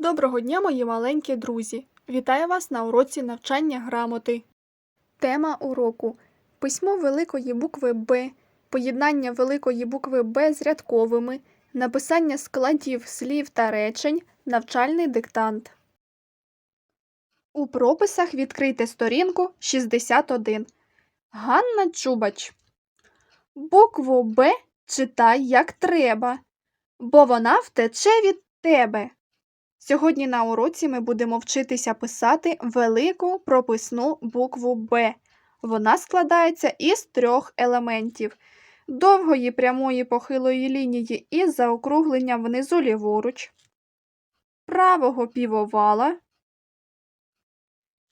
Доброго дня, мої маленькі друзі! Вітаю вас на уроці навчання грамоти. Тема уроку письмо великої букви Б, поєднання великої букви Б з рядковими, написання складів слів та речень, навчальний диктант. У прописах відкрийте сторінку 61. Ганна Чубач. Букву Б читай як треба, бо вона втече від тебе. Сьогодні на уроці ми будемо вчитися писати велику прописну букву Б. Вона складається із трьох елементів: довгої прямої похилої лінії із заокругленням внизу ліворуч, правого півовала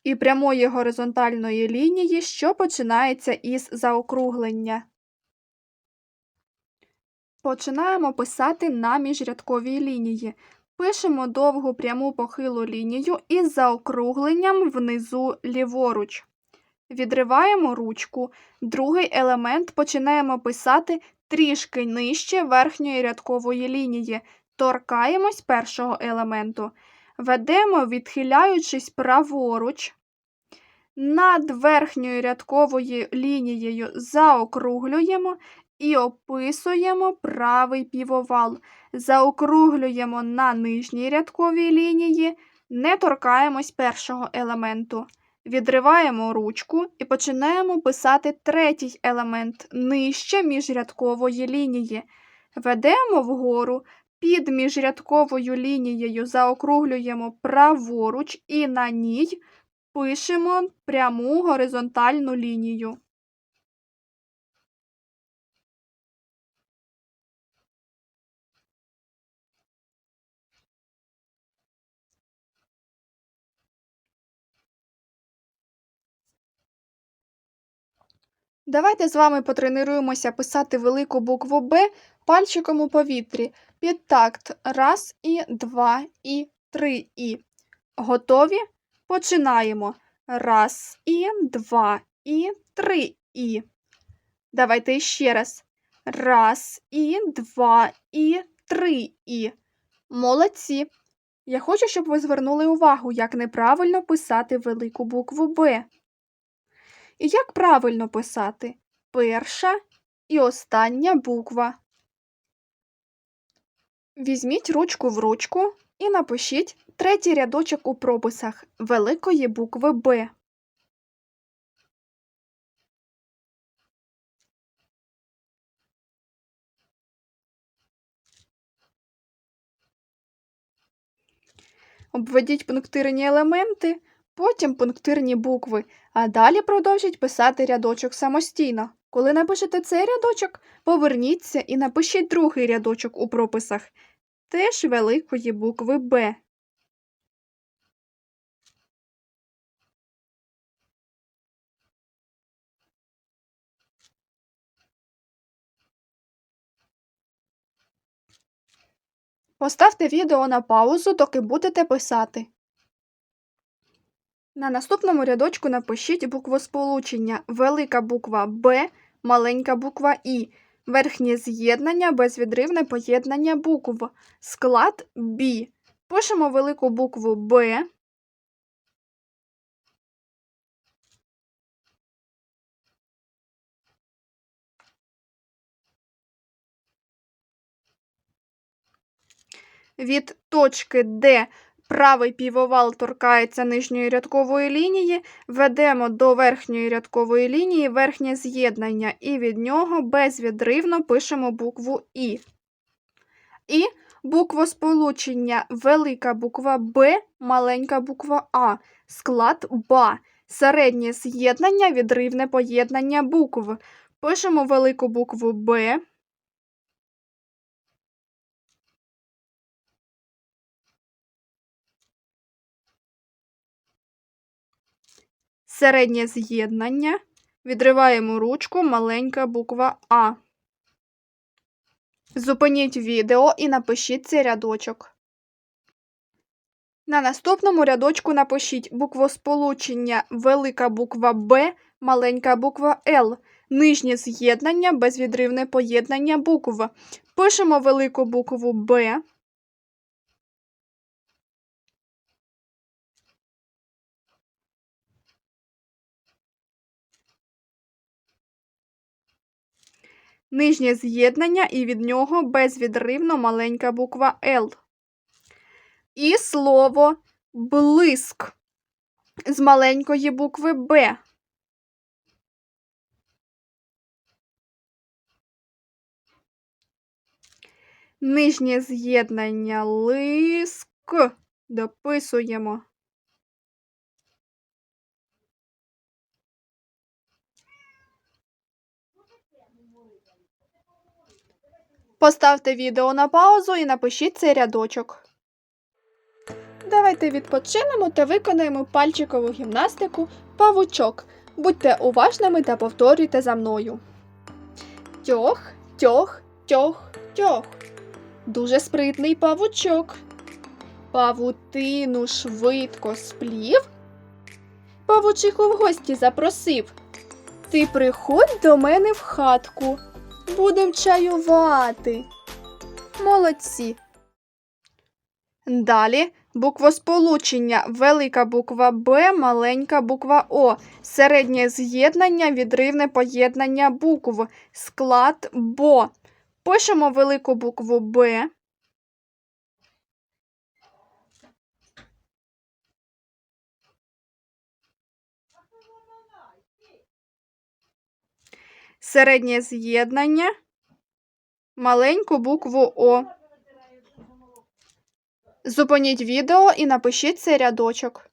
і прямої горизонтальної лінії, що починається із заокруглення. Починаємо писати на міжрядковій лінії. Пишемо довгу пряму похилу лінію із заокругленням внизу ліворуч. Відриваємо ручку. Другий елемент починаємо писати трішки нижче верхньої рядкової лінії. Торкаємось першого елементу. Ведемо, відхиляючись праворуч. Над верхньою рядковою лінією заокруглюємо і описуємо правий півовал. Заокруглюємо на нижній рядковій лінії, не торкаємось першого елементу. Відриваємо ручку і починаємо писати третій елемент нижче міжрядкової лінії. Ведемо вгору, під міжрядковою лінією заокруглюємо праворуч і на ній пишемо пряму горизонтальну лінію. Давайте з вами потренуємося писати велику букву Б пальчиком у повітрі. Під такт. Раз, і, два, і, три, і. Готові? Починаємо. Раз, і, два, і, три, і. Давайте ще раз. Раз, і, два, і, три, і. Молодці. Я хочу, щоб ви звернули увагу, як неправильно писати велику букву Б. І як правильно писати? Перша і остання буква. Візьміть ручку в ручку і напишіть третій рядочок у прописах великої букви Б. Обведіть пунктирні елементи, потім пунктирні букви, а далі продовжіть писати рядочок самостійно. Коли напишете цей рядочок, поверніться і напишіть другий рядочок у прописах теж великої букви Б. Поставте відео на паузу, доки будете писати. На наступному рядочку напишіть буквосполучення велика буква Б, маленька буква І, верхнє з'єднання, безвідривне поєднання букв, склад Б. Пишемо велику букву Б. Від точки Д правий півовал торкається нижньої рядкової лінії, ведемо до верхньої рядкової лінії верхнє з'єднання, і від нього безвідривно пишемо букву І. І буквосполучення велика буква Б, маленька буква А, склад БА, середнє з'єднання, відривне поєднання букв. Пишемо велику букву Б. середнє з'єднання, відриваємо ручку маленька буква А. Зупиніть відео і напишіть цей рядочок. На наступному рядочку напишіть буквосполучення велика буква Б, маленька буква Л, нижнє з'єднання, безвідривне поєднання букв. Пишемо велику букву Б. Нижнє з'єднання і від нього безвідривно маленька буква Л. І слово блиск з маленької букви Б. Нижнє з'єднання лиск. Дописуємо. Поставте відео на паузу і напишіть цей рядочок. Давайте відпочинемо та виконаємо пальчикову гімнастику павучок. Будьте уважними та повторюйте за мною. Тьох, тьох, тьох, тьох. Дуже спритний павучок. Павутину швидко сплів. Павучиху в гості запросив. Ти приходь до мене в хатку. Будем чаювати. Молодці. Далі буквосполучення велика буква Б, маленька буква О, середнє з'єднання, відривне поєднання букв, склад БО. Пишемо велику букву Б. Середнє з'єднання, маленьку букву О. Зупиніть відео і напишіть цей рядочок.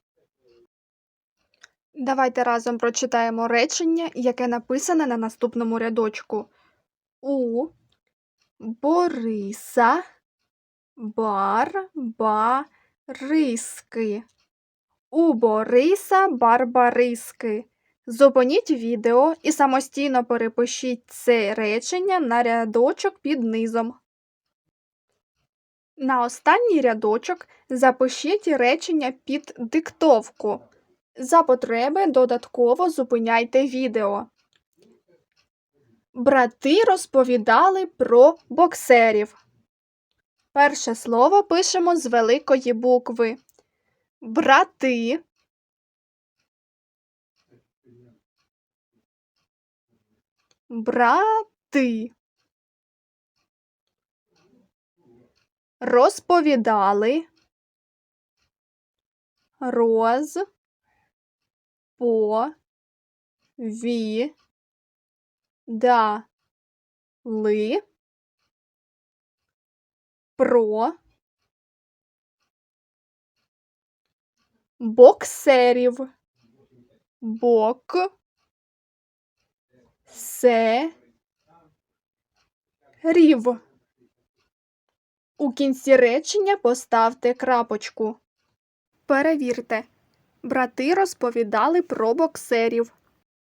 Давайте разом прочитаємо речення, яке написане на наступному рядочку. У Бориса барбариски. У Бориса барбариски. Зупиніть відео і самостійно перепишіть це речення на рядочок під низом. На останній рядочок запишіть речення під диктовку. За потреби додатково зупиняйте відео. Брати розповідали про боксерів. Перше слово пишемо з великої букви. Брати. Брати. Розповідали. Роз. По. Ві. Да. Ли. Про. Боксерів. Бок. Се. Рів. У кінці речення поставте крапочку. Перевірте. Брати розповідали про боксерів.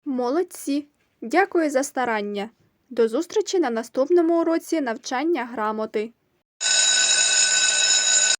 Молодці. Дякую за старання. До зустрічі на наступному уроці навчання грамоти.